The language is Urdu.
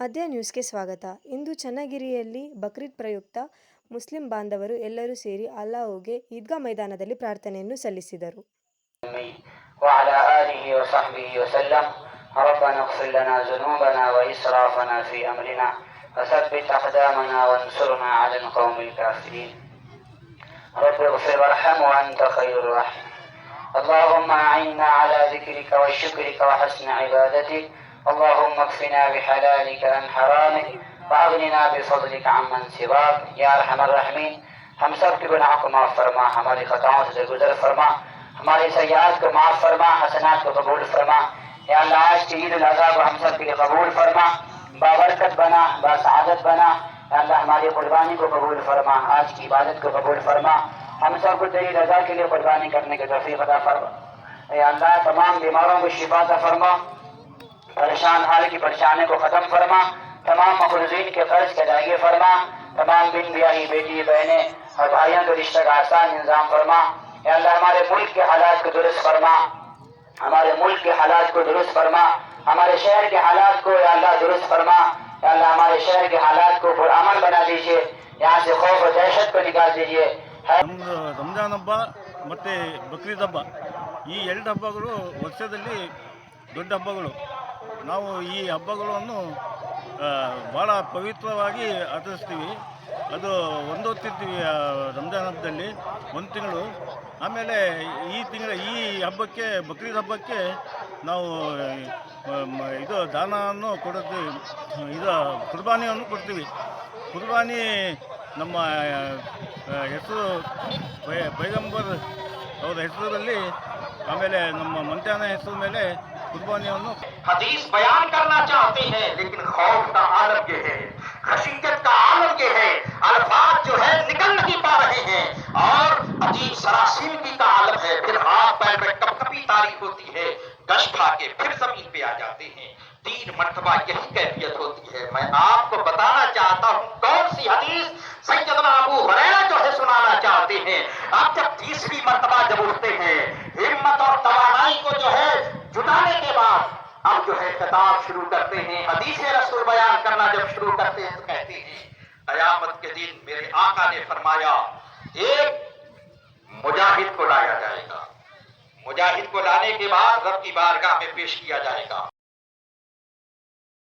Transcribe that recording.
ಆದ್ಯ ನ್ಯೂಸ್ಗೆ ಸ್ವಾಗತ ಇಂದು ಚನ್ನಗಿರಿಯಲ್ಲಿ ಬಕ್ರೀದ್ ಪ್ರಯುಕ್ತ ಮುಸ್ಲಿಂ ಬಾಂಧವರು ಎಲ್ಲರೂ ಸೇರಿ ಅಲ್ಲಾಹುಗೆ ಈದ್ಗಾ ಮೈದಾನದಲ್ಲಿ ಪ್ರಾರ್ಥನೆಯನ್ನು ಸಲ್ಲಿಸಿದರು وعلى آله وصحبه وسلم ربنا اغفر لنا ذنوبنا وإسرافنا في أمرنا وثبت أقدامنا وانصرنا على القوم الكافرين رب اغفر وارحم وأنت خير الراحمين اللهم أعنا على ذكرك وشكرك وحسن عبادتك اللهم اكفنا بحلالك عن حرامك وأغننا بفضلك عمن سواك. يا أرحم الراحمين. ہم سب کے گناہ کو معاف فرما، ہماری خطاؤں سے درگزر فرما، ہماری سیاحت کو معاف فرما، حسنات کو قبول فرما۔ یا اللہ، آج کی عید الاضحیٰ کو ہم سب کے لیے قبول فرما۔ بابرکت بنا، باسعادت بنا۔ یا اللہ، ہماری قربانی کو قبول فرما۔ آج کی عبادت کو قبول فرما۔ ہم سب کو تیری رضا کے لیے قربانی کرنے کے توفیق عطا فرما۔ یا اللہ، تمام بیماروں کو شفا عطا فرما۔ پریشان حال کی پریشانی کو ختم فرما تمام مخلوزین کے قرض کے ادائیگی فرما تمام بن بیاہی بیٹی بہنیں اور بھائیوں کے رشتہ کا آسان انتظام فرما یا اللہ ہمارے ملک کے حالات کو درست فرما ہمارے ملک کے حالات کو درست فرما ہمارے شہر کے حالات کو یا اللہ درست فرما یا اللہ ہمارے شہر کے حالات کو پرامن بنا دیجیے یہاں سے خوف و دہشت کو نکال دیجیے ನಮ್ಮದು ರಂಜಾನ್ ಹಬ್ಬ ಮತ್ತು ಬಕ್ರೀದ್ ಹಬ್ಬ ಈ ಎರಡು ಹಬ್ಬಗಳು ವರ್ಷದಲ್ಲಿ ದೊಡ್ಡ ಹಬ್ಬಗಳು ನಾವು ಈ ಹಬ್ಬಗಳನ್ನು ಭಾಳ ಪವಿತ್ರವಾಗಿ ಆಚರಿಸ್ತೀವಿ. ಅದು ಒಂದೊತ್ತಿರ್ತೀವಿ ಆ, ರಂಜಾನ್ ಹಬ್ಬದಲ್ಲಿ ಒಂದು ತಿಂಗಳು. ಆಮೇಲೆ ಈ ತಿಂಗಳ ಈ ಹಬ್ಬಕ್ಕೆ ಬಕ್ರೀದ್ ಹಬ್ಬಕ್ಕೆ ನಾವು ಇದು ದಾನವನ್ನು ಕೊಡುತ್ತೀವಿ. ಇದು ಕುರ್ಬಾನಿಯನ್ನು ಕೊಡ್ತೀವಿ. ಕುರ್ಬಾನಿ ನಮ್ಮ ಹೆಸರು ಪೈಗಂಬರ್ ಅವರ ಹೆಸರಲ್ಲಿ ಆಮೇಲೆ ನಮ್ಮ ಮಂತ್ಯಾನ ಹೆಸರು ಮೇಲೆ حدیث بیان کرنا چاہتے ہیں، لیکن خوف کا عالم یہ ہے، خشیت کا عالم یہ ہے، الفاظ جو ہے نکل نہیں پا رہے ہیں، اور عجیب سراسیم کی کا عالم ہے۔ پھر ہاتھ پیر میں کب کبھی تاریخ ہوتی ہے گش کھا کے پھر زمین پہ آ جاتے ہیں۔ تین مرتبہ یہی کیفیت ہوتی ہے۔ میں آپ کو بتانا چاہتا ہوں، کون سی حدیث سیدنا ابو ہریرہ جو ہے سنانا چاہتے ہیں؟ آپ جب تیسری مرتبہ جب اٹھتے ہیں خطاب شروع کرتے ہیں، حدیث رسول بیان کرنا جب شروع کرتے ہیں تو کہتے ہیں، قیامت کے دن میرے آقا نے فرمایا، ایک مجاہد کو لایا جائے گا۔ مجاہد کو لانے کے بعد رب کی بارگاہ میں پیش کیا جائے گا۔